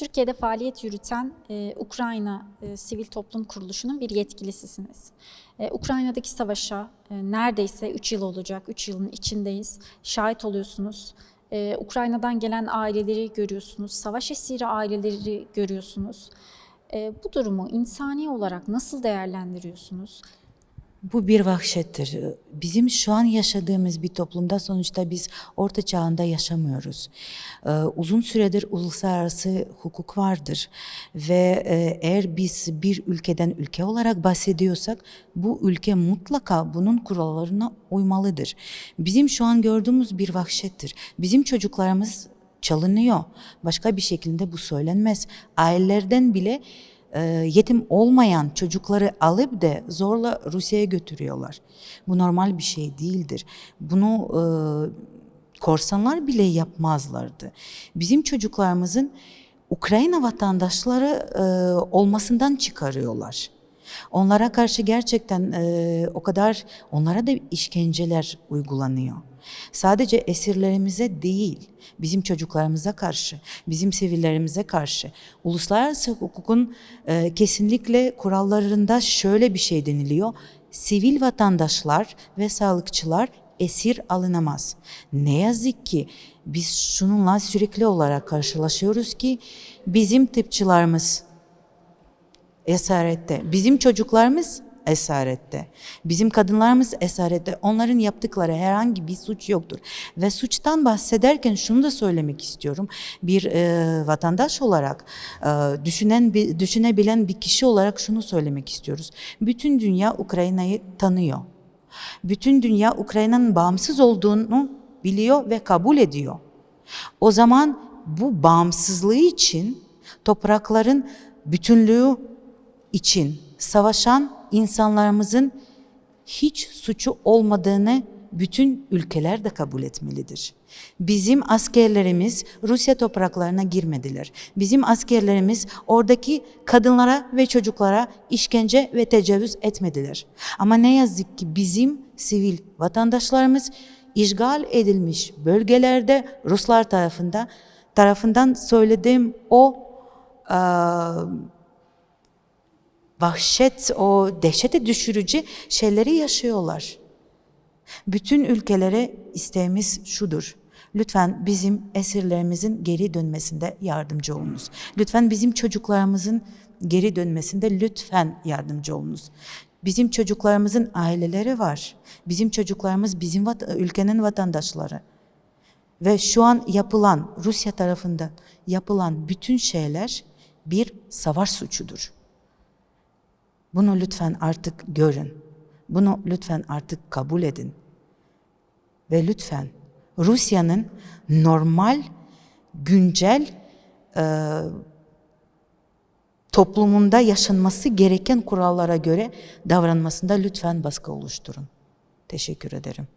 Türkiye'de faaliyet yürüten e, Ukrayna e, Sivil Toplum Kuruluşu'nun bir yetkilisisiniz. E, Ukrayna'daki savaşa e, neredeyse 3 yıl olacak, 3 yılın içindeyiz. Şahit oluyorsunuz. E, Ukrayna'dan gelen aileleri görüyorsunuz, savaş esiri aileleri görüyorsunuz. E, bu durumu insani olarak nasıl değerlendiriyorsunuz? Bu bir vahşettir. Bizim şu an yaşadığımız bir toplumda sonuçta biz orta çağında yaşamıyoruz. Ee, uzun süredir uluslararası hukuk vardır ve e, eğer biz bir ülkeden ülke olarak bahsediyorsak bu ülke mutlaka bunun kurallarına uymalıdır. Bizim şu an gördüğümüz bir vahşettir. Bizim çocuklarımız çalınıyor. Başka bir şekilde bu söylenmez. Ailelerden bile yetim olmayan çocukları alıp da zorla Rusya'ya götürüyorlar. Bu normal bir şey değildir. Bunu e, korsanlar bile yapmazlardı. Bizim çocuklarımızın Ukrayna vatandaşları e, olmasından çıkarıyorlar. Onlara karşı gerçekten e, o kadar onlara da işkenceler uygulanıyor. Sadece esirlerimize değil, bizim çocuklarımıza karşı, bizim sivillerimize karşı. Uluslararası hukukun e, kesinlikle kurallarında şöyle bir şey deniliyor. Sivil vatandaşlar ve sağlıkçılar esir alınamaz. Ne yazık ki biz şununla sürekli olarak karşılaşıyoruz ki bizim tıpçılarımız esarette, bizim çocuklarımız esarette, bizim kadınlarımız esarette. Onların yaptıkları herhangi bir suç yoktur. Ve suçtan bahsederken şunu da söylemek istiyorum. Bir e, vatandaş olarak, e, düşünen bir, düşünebilen bir kişi olarak şunu söylemek istiyoruz. Bütün dünya Ukrayna'yı tanıyor. Bütün dünya Ukrayna'nın bağımsız olduğunu biliyor ve kabul ediyor. O zaman bu bağımsızlığı için toprakların bütünlüğü için savaşan insanlarımızın hiç suçu olmadığını bütün ülkeler de kabul etmelidir. Bizim askerlerimiz Rusya topraklarına girmediler. Bizim askerlerimiz oradaki kadınlara ve çocuklara işkence ve tecavüz etmediler. Ama ne yazık ki bizim sivil vatandaşlarımız işgal edilmiş bölgelerde Ruslar tarafında tarafından söylediğim o eee vahşet, o dehşete düşürücü şeyleri yaşıyorlar. Bütün ülkelere isteğimiz şudur. Lütfen bizim esirlerimizin geri dönmesinde yardımcı olunuz. Lütfen bizim çocuklarımızın geri dönmesinde lütfen yardımcı olunuz. Bizim çocuklarımızın aileleri var. Bizim çocuklarımız bizim vat- ülkenin vatandaşları. Ve şu an yapılan Rusya tarafında yapılan bütün şeyler bir savaş suçudur. Bunu lütfen artık görün. Bunu lütfen artık kabul edin. Ve lütfen Rusya'nın normal, güncel e, toplumunda yaşanması gereken kurallara göre davranmasında lütfen baskı oluşturun. Teşekkür ederim.